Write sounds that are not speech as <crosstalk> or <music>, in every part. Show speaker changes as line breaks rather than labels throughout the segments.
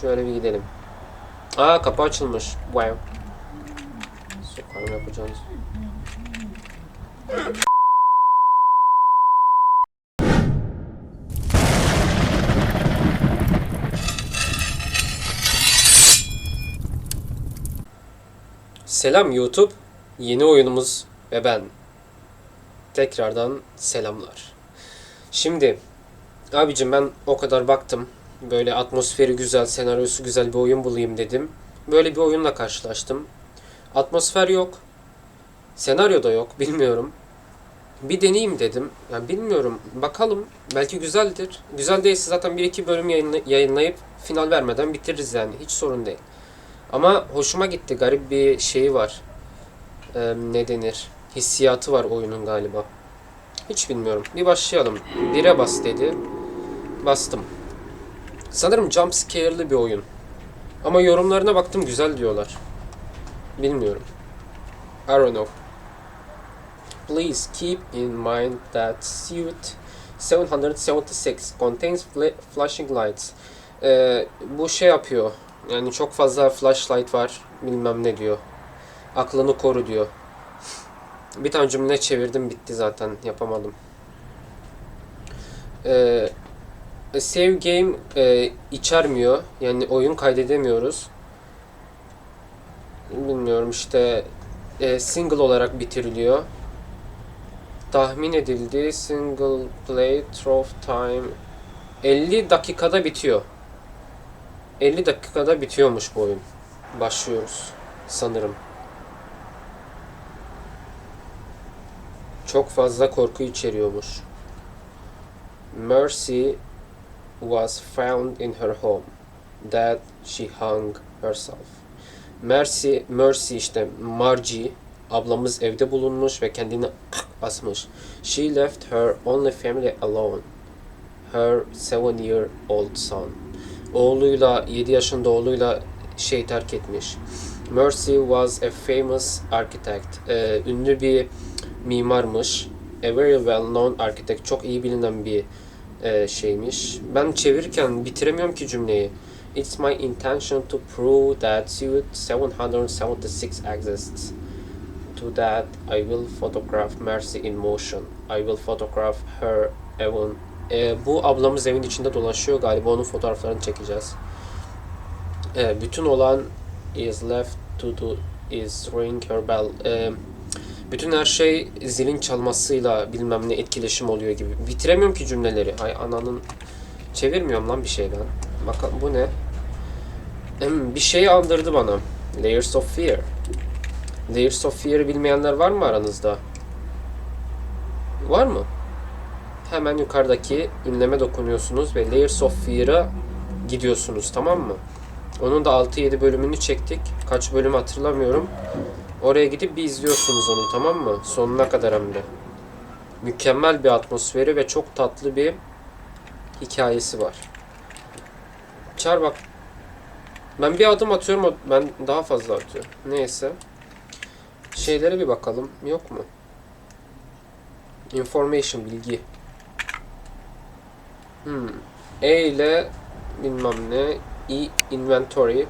Şöyle bir gidelim. Aa kapı açılmış. Wow. Sokarım yapacağınız. Selam YouTube. Yeni oyunumuz ve ben. Tekrardan selamlar. Şimdi abicim ben o kadar baktım. Böyle atmosferi güzel, senaryosu güzel bir oyun bulayım dedim. Böyle bir oyunla karşılaştım. Atmosfer yok. Senaryo da yok. Bilmiyorum. Bir deneyeyim dedim. Yani bilmiyorum. Bakalım. Belki güzeldir. Güzel değilse zaten bir iki bölüm yayınla- yayınlayıp final vermeden bitiririz yani. Hiç sorun değil. Ama hoşuma gitti. Garip bir şeyi var. Ee, ne denir? Hissiyatı var oyunun galiba. Hiç bilmiyorum. Bir başlayalım. Bire bas dedi. Bastım. Sanırım jump scare'lı bir oyun. Ama yorumlarına baktım güzel diyorlar. Bilmiyorum. I don't know. Please keep in mind that suit 776 contains fla- flashing lights. Ee, bu şey yapıyor. Yani çok fazla flashlight var. Bilmem ne diyor. Aklını koru diyor. Bir tane cümle çevirdim bitti zaten. Yapamadım. Ee, save game e, içermiyor. Yani oyun kaydedemiyoruz. Bilmiyorum işte e, single olarak bitiriliyor. Tahmin edildi single play through time 50 dakikada bitiyor. 50 dakikada bitiyormuş bu oyun. Başlıyoruz sanırım. Çok fazla korku içeriyormuş. Mercy was found in her home. That she hung herself. Mercy, Mercy işte Margie ablamız evde bulunmuş ve kendini <coughs> asmış. She left her only family alone. Her seven year old son. Oğluyla 7 yaşında oğluyla şey terk etmiş. Mercy was a famous architect. Ee, ünlü bir mimarmış. A very well known architect. Çok iyi bilinen bir e, şeymiş. Ben çevirirken bitiremiyorum ki cümleyi. It's my intention to prove that suit 776 exists. To that, I will photograph Mercy in motion. I will photograph her even. E, bu ablamız evin içinde dolaşıyor galiba onun fotoğraflarını çekeceğiz. E, bütün olan is left to do is ring her bell. E, bütün her şey zilin çalmasıyla bilmem ne etkileşim oluyor gibi. Bitiremiyorum ki cümleleri. Ay ananın çevirmiyorum lan bir şeyden. Bakalım bu ne? Hmm, bir şey andırdı bana. Layers of Fear. Layers of Fear'ı bilmeyenler var mı aranızda? Var mı? Hemen yukarıdaki ünleme dokunuyorsunuz ve Layers of Fear'a gidiyorsunuz tamam mı? Onun da 6-7 bölümünü çektik. Kaç bölüm hatırlamıyorum. Oraya gidip bir izliyorsunuz onu tamam mı? Sonuna kadar hem de. Mükemmel bir atmosferi ve çok tatlı bir hikayesi var. Çar bak. Ben bir adım atıyorum, ben daha fazla atıyorum. Neyse. Şeylere bir bakalım. Yok mu? Information, bilgi. Hmm. E ile bilmem ne. E inventory.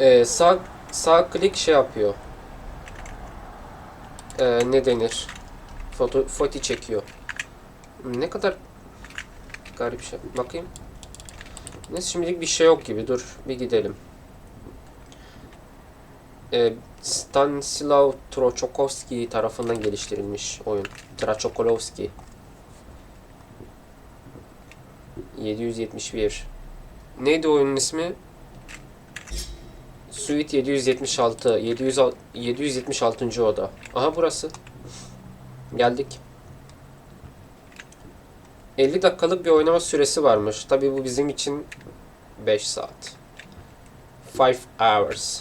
Ee, sağ sağ klik şey yapıyor. Ee, ne denir? Foto foto çekiyor. Ne kadar garip şey. Bakayım. Neyse şimdilik bir şey yok gibi. Dur bir gidelim. Ee, Stanislav Trochokovski tarafından geliştirilmiş oyun. Trachokolovski. 771. Neydi oyunun ismi? Suite 776. 700, 776. oda. Aha burası. Geldik. 50 dakikalık bir oynama süresi varmış. Tabii bu bizim için 5 saat. 5 hours.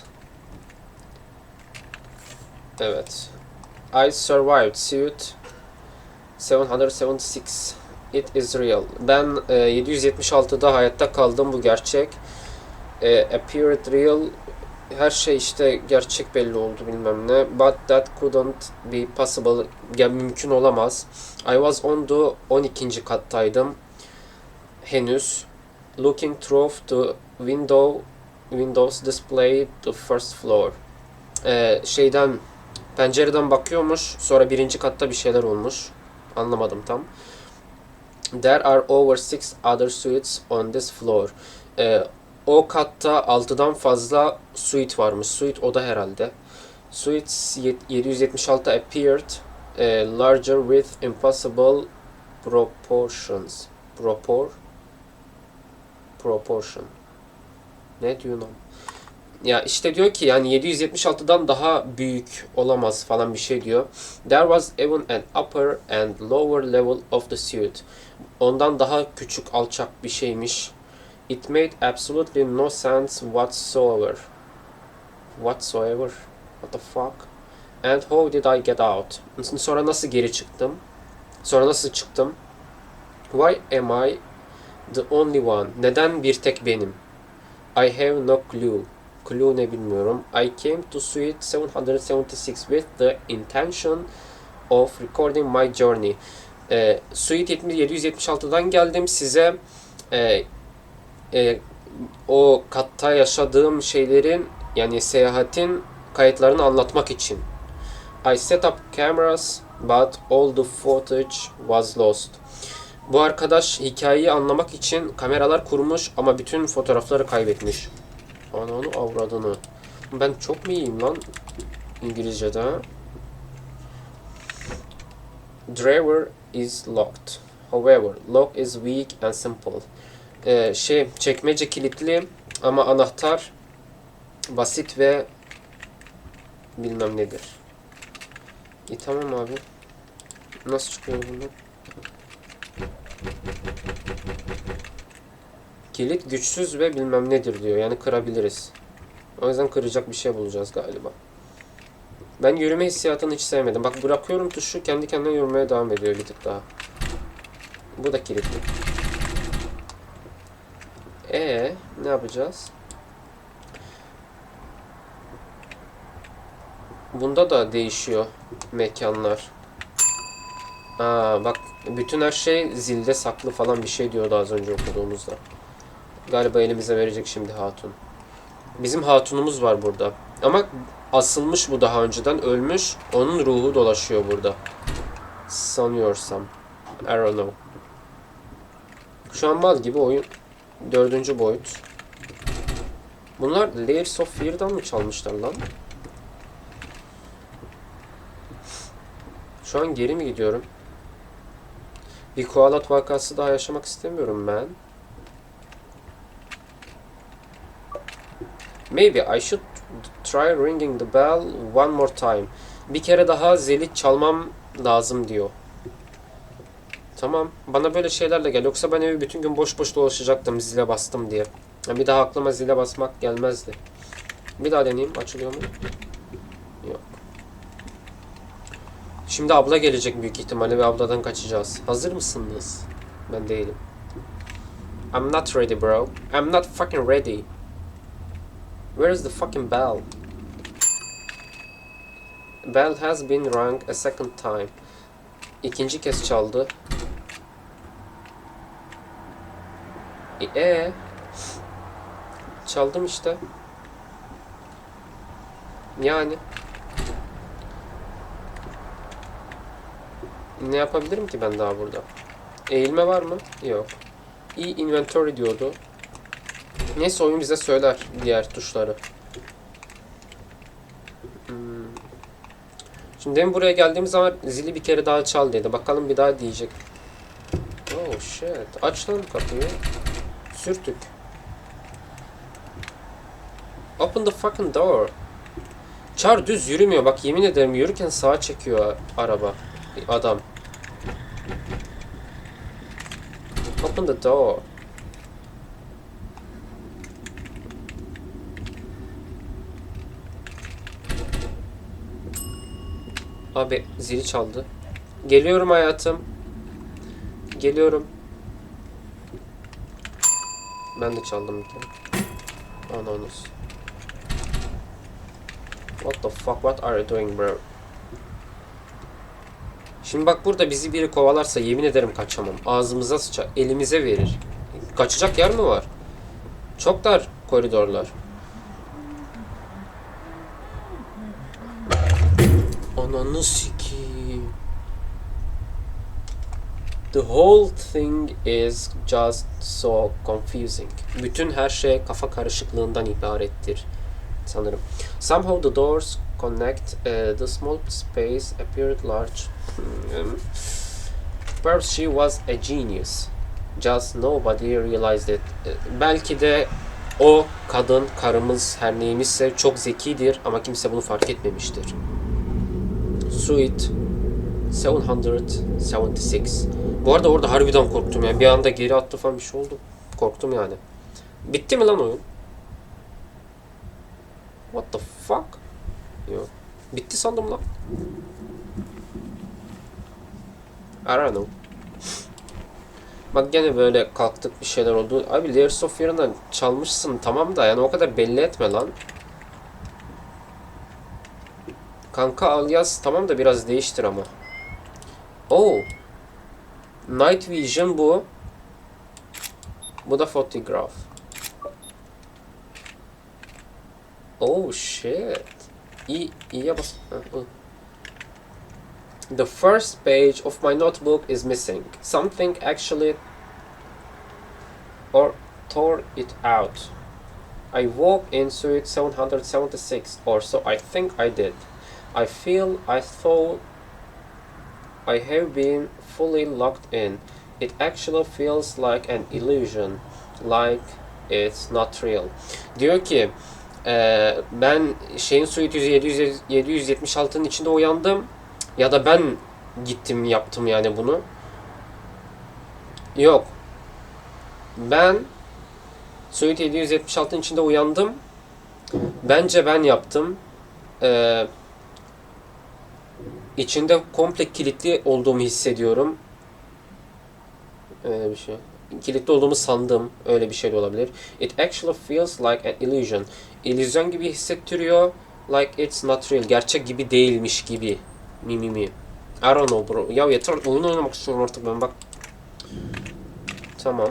Evet. I survived suit 776. It is real. Ben e, 776'da hayatta kaldım bu gerçek. E, appeared real. Her şey işte gerçek belli oldu bilmem ne. But that couldn't be possible. Yani mümkün olamaz. I was on the 12. kattaydım. Henüz. looking through the window windows display the first floor. Ee, şeyden pencereden bakıyormuş. Sonra birinci katta bir şeyler olmuş. Anlamadım tam. There are over six other suites on this floor. Ee, o katta 6'dan fazla suite varmış. Suite oda herhalde. Suites yet- 776 appeared eh, larger with impossible proportions. Propor proportion. Ne diyor lan? Ya işte diyor ki yani 776'dan daha büyük olamaz falan bir şey diyor. There was even an upper and lower level of the suite. Ondan daha küçük alçak bir şeymiş. It made absolutely no sense whatsoever. Whatsoever? What the fuck? And how did I get out? Sonra nasıl geri çıktım? Sonra nasıl çıktım? Why am I the only one? Neden bir tek benim? I have no clue. Clue ne bilmiyorum. I came to suite 776 with the intention of recording my journey. Ee, suite 70 776'dan geldim size e, e, o katta yaşadığım şeylerin yani seyahatin kayıtlarını anlatmak için. I set up cameras but all the footage was lost. Bu arkadaş hikayeyi anlamak için kameralar kurmuş ama bütün fotoğrafları kaybetmiş. Ananı avradını. Ben çok mu iyiyim lan İngilizce'de? Driver is locked. However, lock is weak and simple. Ee, şey, çekmece kilitli ama anahtar basit ve bilmem nedir. İyi tamam abi. Nasıl çıkıyor bundan? Kilit güçsüz ve bilmem nedir diyor. Yani kırabiliriz. O yüzden kıracak bir şey bulacağız galiba. Ben yürüme hissiyatını hiç sevmedim. Bak bırakıyorum tuşu kendi kendine yürümeye devam ediyor bir tık daha. Bu da kilitli. E ne yapacağız? Bunda da değişiyor mekanlar. Aa bak bütün her şey zilde saklı falan bir şey diyordu az önce okuduğumuzda. Galiba elimize verecek şimdi hatun. Bizim hatunumuz var burada. Ama asılmış bu daha önceden ölmüş. Onun ruhu dolaşıyor burada. Sanıyorsam. I don't know. Şu an mal gibi oyun dördüncü boyut. Bunlar Layers of Fear'dan mı çalmışlar lan? Şu an geri mi gidiyorum? Bir koalat vakası daha yaşamak istemiyorum ben. Maybe I should try ringing the bell one more time. Bir kere daha zili çalmam lazım diyor. Tamam. Bana böyle şeylerle gel. Yoksa ben evi bütün gün boş boş dolaşacaktım zile bastım diye. Ya Bir daha aklıma zile basmak gelmezdi. Bir daha deneyeyim. Açılıyor mu? Yok. Şimdi abla gelecek büyük ihtimalle ve abladan kaçacağız. Hazır mısınız? Ben değilim. I'm not ready bro. I'm not fucking ready. Where is the fucking bell? Bell has been rung a second time. İkinci kez çaldı. E, e? Çaldım işte. Yani. Ne yapabilirim ki ben daha burada? Eğilme var mı? Yok. E inventory diyordu. Neyse oyun bize söyler diğer tuşları. Hmm. Şimdi demin buraya geldiğimiz zaman zili bir kere daha çal dedi. Bakalım bir daha diyecek. Oh shit. Aç lan kapıyı. Sürtük. Open the fucking door. Çar düz yürümüyor. Bak yemin ederim yürürken sağa çekiyor araba. Adam. Open the door. Abi zili çaldı. Geliyorum hayatım. Geliyorum. Ben de çaldım bir kere. Anonus. What the fuck? What are you doing bro? Şimdi bak burada bizi biri kovalarsa yemin ederim kaçamam. Ağzımıza sıçar. Elimize verir. Kaçacak yer mi var? Çok dar koridorlar. Ananı sikeyim. The whole thing is just so confusing. Bütün her şey kafa karışıklığından ibarettir sanırım. Somehow the doors connect. uh, the small space appeared large. Hmm. Perhaps she was a genius. Just nobody realized it. Ee, Belki de o kadın, karımız, her neyimizse çok zekidir ama kimse bunu fark etmemiştir. Suite 776. Bu arada orada harbiden korktum ya. Bir anda geri attı falan bir şey oldu. Korktum yani. Bitti mi lan oyun? What the fuck? Yok. Bitti sandım lan. I don't know. Bak gene böyle kalktık bir şeyler oldu. Abi Layers of Fear'ından çalmışsın tamam da yani o kadar belli etme lan. Kanka al yaz tamam da biraz değiştir ama. Oh. Night Vision bu. Bu da photograph. Oh shit. İyi, iyiye bas. The first page of my notebook is missing. Something actually or tore it out. I walk into it 776 or so I think I did. I feel I thought I have been fully locked in. It actually feels like an illusion, like it's not real. Diyor ki eee, ben şeyin suite 700 776'nın içinde uyandım ya da ben gittim yaptım yani bunu. Yok. Ben Suite 776'nın içinde uyandım. Bence ben yaptım. Ee, içinde komple kilitli olduğumu hissediyorum. Öyle bir şey. Kilitli olduğumu sandım. Öyle bir şey de olabilir. It actually feels like an illusion. İllüzyon gibi hissettiriyor. Like it's not real. Gerçek gibi değilmiş gibi. Mi mi mi. I don't know bro. Ya yeter oyun oynamak istiyorum artık ben bak. Tamam.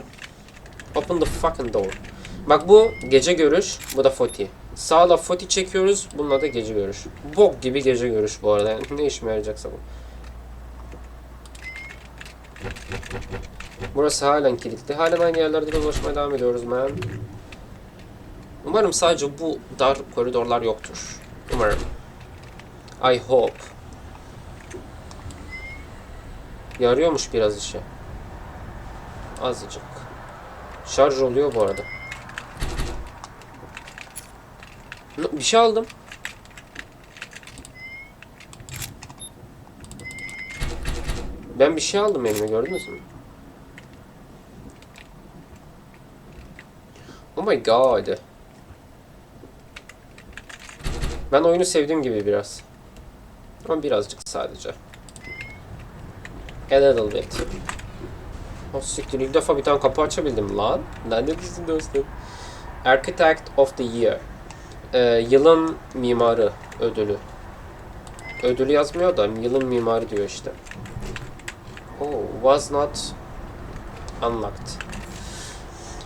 Open the fucking door. Bak bu gece görüş, bu da foti. Sağla foti çekiyoruz, bununla da gece görüş. Bok gibi gece görüş bu arada. Yani ne işime yarayacaksa bu. Burası halen kilitli. Halen aynı yerlerde dolaşmaya devam ediyoruz man. Umarım sadece bu dar koridorlar yoktur. Umarım. I hope. Yarıyormuş biraz işe. Azıcık. Şarj oluyor bu arada. Bir şey aldım. Ben bir şey aldım elime gördünüz mü? Oh my god. Ben oyunu sevdiğim gibi biraz. Ama birazcık sadece. A little bit. O siktir ilk defa bir tane kapı açabildim lan. Neredesin dostum? Architect of the Year. Ee, yılın mimarı ödülü. Ödülü yazmıyor da yılın mimarı diyor işte. Oh, was not unlocked.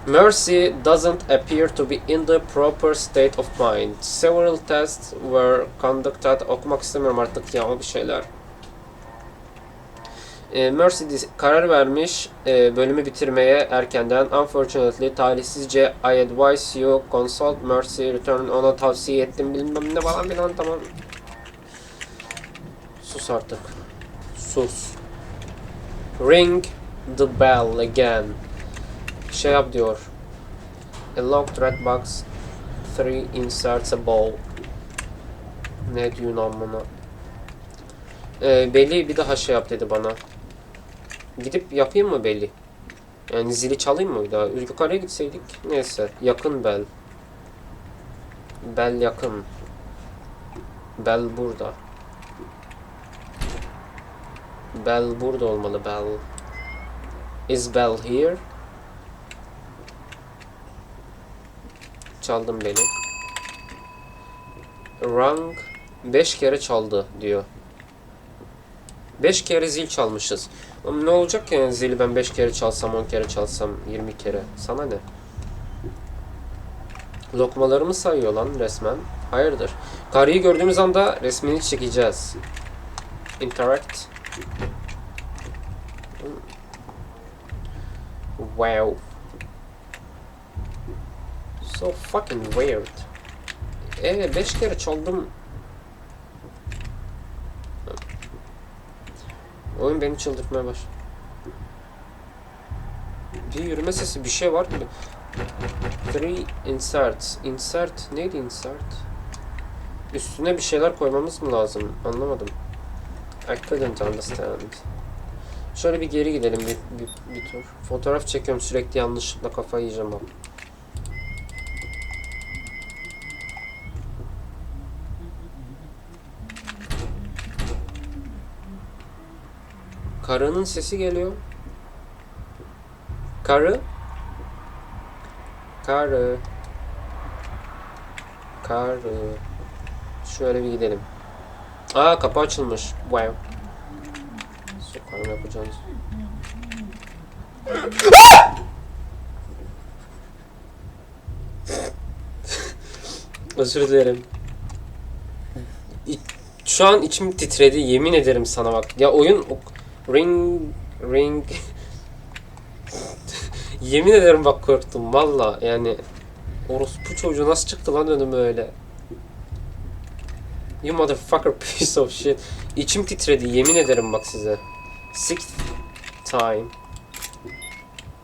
Mercy doesn't appear to be in the proper state of mind. Several tests were conducted. Okumak istemiyorum artık ya bir şeyler. E, Mercy dis- karar vermiş e, bölümü bitirmeye erkenden. Unfortunately, talihsizce I advise you consult Mercy return ona tavsiye ettim bilmem ne falan filan tamam. Sus artık. Sus. Ring the bell again. Şey yap diyor. A locked red box. Three inserts a ball. Ne diyorsun amına? Ee, belli bir daha şey yap dedi bana. Gidip yapayım mı belli? Yani zili çalayım mı bir daha? Yukarıya gitseydik. Neyse. Yakın bel. Bel yakın. Bel burada. Bel burada olmalı. Bel. Is bell here? Çaldım beni. Rang 5 kere çaldı diyor. 5 kere zil çalmışız. Ne olacak ki yani zili ben 5 kere çalsam, 10 kere çalsam, 20 kere? Sana ne? Lokmalarımı sayıyor lan resmen. Hayırdır? Karıyı gördüğümüz anda resmini çekeceğiz. Interact. Wow. So fucking weird. Ee 5 kere çaldım. Oyun beni çıldırtmaya baş. Bir yürüme sesi bir şey var gibi. Three insert. Insert neydi insert? Üstüne bir şeyler koymamız mı lazım? Anlamadım. I couldn't understand. Şöyle bir geri gidelim bir, bir, bir tur. Fotoğraf çekiyorum sürekli yanlışlıkla kafayı yiyeceğim bak. Karının sesi geliyor. Karı. Karı. Karı. Şöyle bir gidelim. Aa kapı açılmış. Wow. Sokarım yapacağınız. <laughs> Özür dilerim. Şu an içim titredi yemin ederim sana bak. Ya oyun ring ring <laughs> yemin ederim bak korktum valla yani orospu çocuğu nasıl çıktı lan önüme öyle. You motherfucker <laughs> piece of shit. İçim titredi yemin ederim bak size. Sixth time.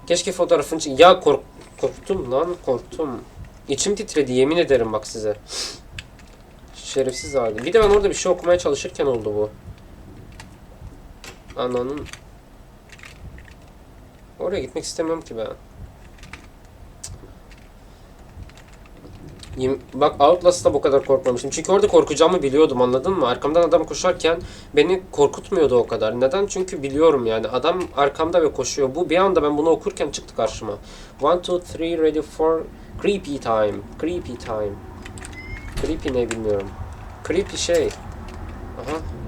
Keşke fotoğrafını çek... Ya kork korktum lan korktum. İçim titredi yemin ederim bak size. Şerefsiz hali. Bir de ben orada bir şey okumaya çalışırken oldu bu. Ananın... Oraya gitmek istemiyorum ki ben. Bak Outlast'ta bu kadar korkmamıştım. Çünkü orada korkacağımı biliyordum anladın mı? Arkamdan adam koşarken beni korkutmuyordu o kadar. Neden? Çünkü biliyorum yani. Adam arkamda ve koşuyor. Bu bir anda ben bunu okurken çıktı karşıma. One, two, three, ready for creepy time. Creepy time. Creepy ne bilmiyorum. Creepy şey. Aha.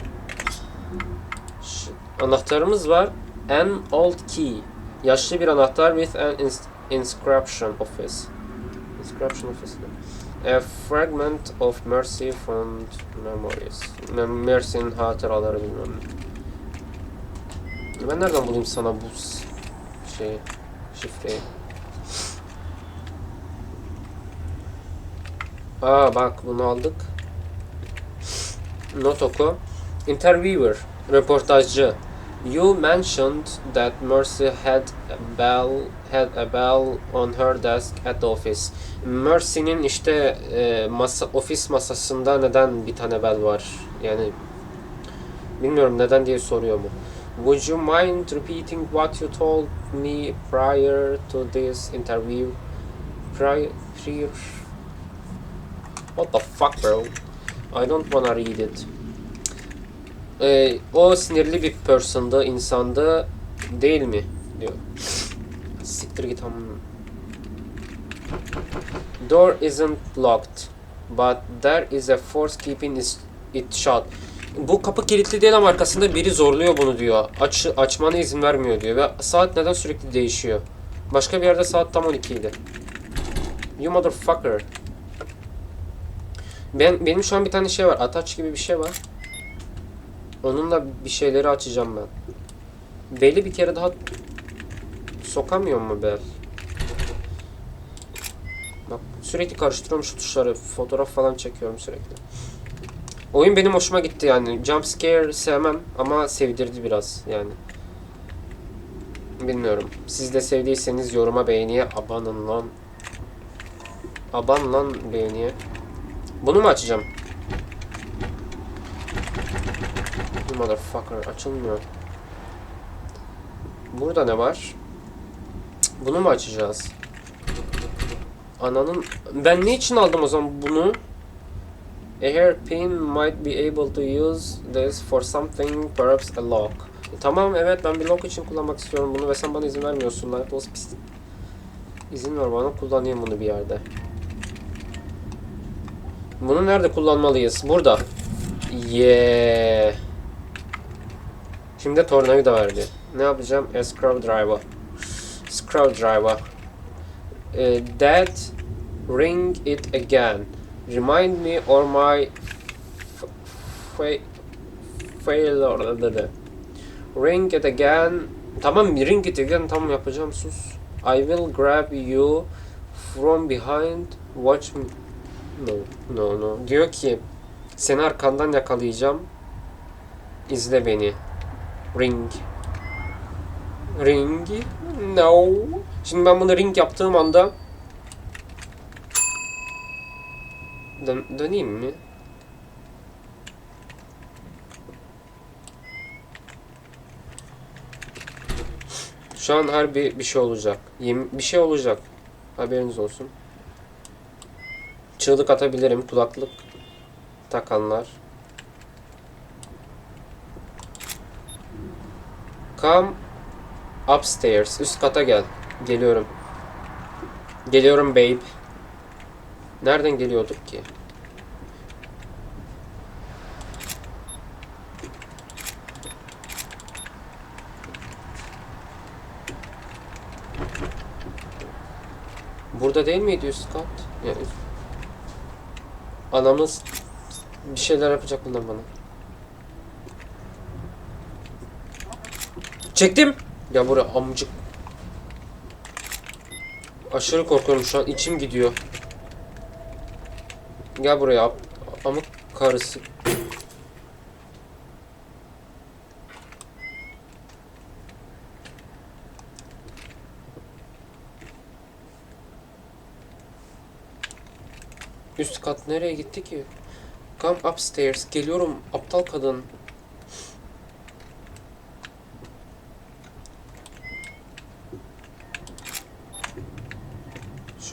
Anahtarımız var. An old key. Yaşlı bir anahtar with an ins- inscription office. Inscription office. A fragment of Mercy from Memories. Mem- Mercy'nin hatıraları bilmem ne. Ben nereden bulayım sana bu şeyi, şifreyi? Aa bak bunu aldık. Not oku. Interviewer, röportajcı. You mentioned that Mercy had a bell had a bell on her desk at the office. Mercy'nin işte e, masa ofis masasında neden bir tane bel var? Yani bilmiyorum neden diye soruyor mu? Would you mind repeating what you told me prior to this interview? Prior, prior What the fuck bro? I don't wanna read it. Ee, o sinirli bir person'dı, insandı değil mi? diyor. Siktir git am. Door isn't locked, but there is a force keeping it shut. Bu kapı kilitli değil ama arkasında biri zorluyor bunu diyor. Aç, açmana izin vermiyor diyor ve saat neden sürekli değişiyor? Başka bir yerde saat tam 12 idi. You motherfucker. Ben benim şu an bir tane şey var. Ataç gibi bir şey var. Onunla bir şeyleri açacağım ben. Beli bir kere daha sokamıyor mu bel? Bak sürekli karıştırıyorum şu tuşları. Fotoğraf falan çekiyorum sürekli. Oyun benim hoşuma gitti yani. Jump scare sevmem ama sevdirdi biraz yani. Bilmiyorum. Siz de sevdiyseniz yoruma beğeniye abanın lan. Aban lan beğeniye. Bunu mu açacağım? Bu motherfucker açılmıyor. Burada ne var? Bunu mu açacağız? Ananın... Ben ne için aldım o zaman bunu? A hairpin might be able to use this for something, perhaps a lock. Tamam evet ben bir lock için kullanmak istiyorum bunu ve sen bana izin vermiyorsun. Lanet olsun. İzin ver bana kullanayım bunu bir yerde. Bunu nerede kullanmalıyız? Burada. Yeah. Şimdi tornavida verdi. Ne yapacağım? A screwdriver. Screwdriver. Eh, Dad, ring it again. Remind me or my failure. Ring it again. Tamam ring it again tamam yapacağım sus. I will grab you from behind. Watch me. No, no, no. Diyor ki seni arkandan yakalayacağım. İzle beni. Ring. Ring. No. Şimdi ben bunu ring yaptığım anda Dön döneyim mi? Şu an harbi bir şey olacak. Yem bir şey olacak. Haberiniz olsun. Çığlık atabilirim. Kulaklık takanlar. Come upstairs. Üst kata gel. Geliyorum. Geliyorum babe. Nereden geliyorduk ki? Burada değil miydi üst kat? Ya, üst- Anamız bir şeyler yapacak bundan bana. Çektim. Ya buraya amcık. Aşırı korkuyorum şu an içim gidiyor. Gel buraya am- amık karısı. Üst kat nereye gitti ki? Come upstairs. Geliyorum aptal kadın.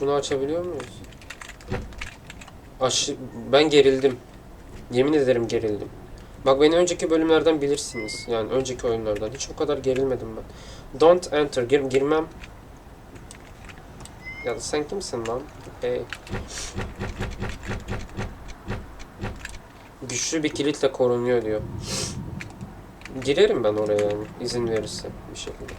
Şunu açabiliyor muyuz? Aşı ben gerildim. Yemin ederim gerildim. Bak beni önceki bölümlerden bilirsiniz. Yani önceki oyunlardan. Hiç o kadar gerilmedim ben. Don't enter. Gir girmem. Ya sen kimsin lan? Hey. Güçlü bir kilitle korunuyor diyor. Girerim ben oraya yani. izin verirse bir şekilde.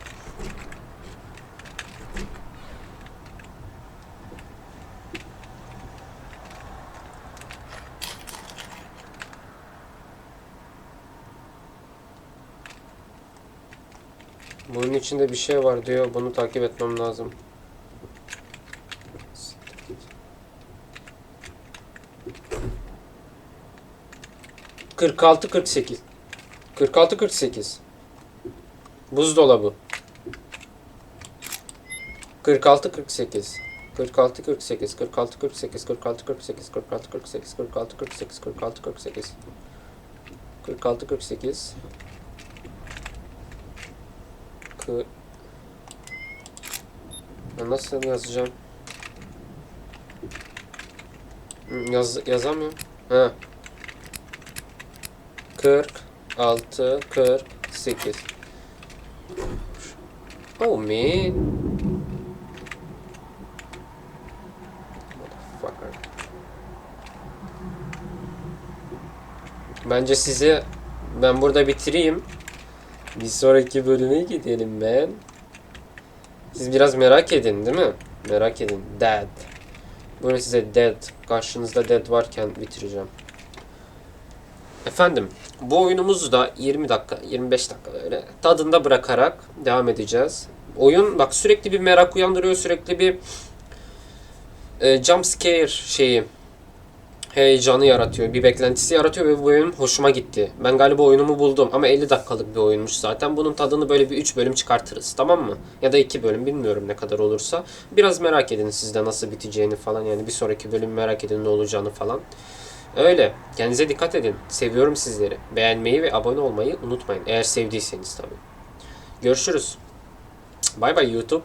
Bunun içinde bir şey var diyor. Bunu takip etmem lazım. Kırk altı kırk sekiz. Kırk altı kırk sekiz. Buzdolabı. Kırk altı kırk sekiz. 46 48 46 48 46 48 46 48 46 48 46 48 46 48 Kı Ben nasıl yazacağım? Yaz yazamıyorum. Ha. 46 48 Oh man. Bence sizi ben burada bitireyim. Bir sonraki bölüme gidelim ben. Siz biraz merak edin değil mi? Merak edin. Dead. Böyle size dead. Karşınızda dead varken bitireceğim. Efendim bu oyunumuzu da 20 dakika 25 dakika böyle tadında bırakarak devam edeceğiz. Oyun bak sürekli bir merak uyandırıyor sürekli bir e, jump scare şeyi heyecanı yaratıyor. Bir beklentisi yaratıyor ve bu oyun hoşuma gitti. Ben galiba oyunumu buldum ama 50 dakikalık bir oyunmuş zaten. Bunun tadını böyle bir 3 bölüm çıkartırız tamam mı? Ya da 2 bölüm bilmiyorum ne kadar olursa. Biraz merak edin sizde nasıl biteceğini falan yani bir sonraki bölüm merak edin ne olacağını falan. Öyle. Kendinize dikkat edin. Seviyorum sizleri. Beğenmeyi ve abone olmayı unutmayın. Eğer sevdiyseniz tabii. Görüşürüz. Bay bay YouTube.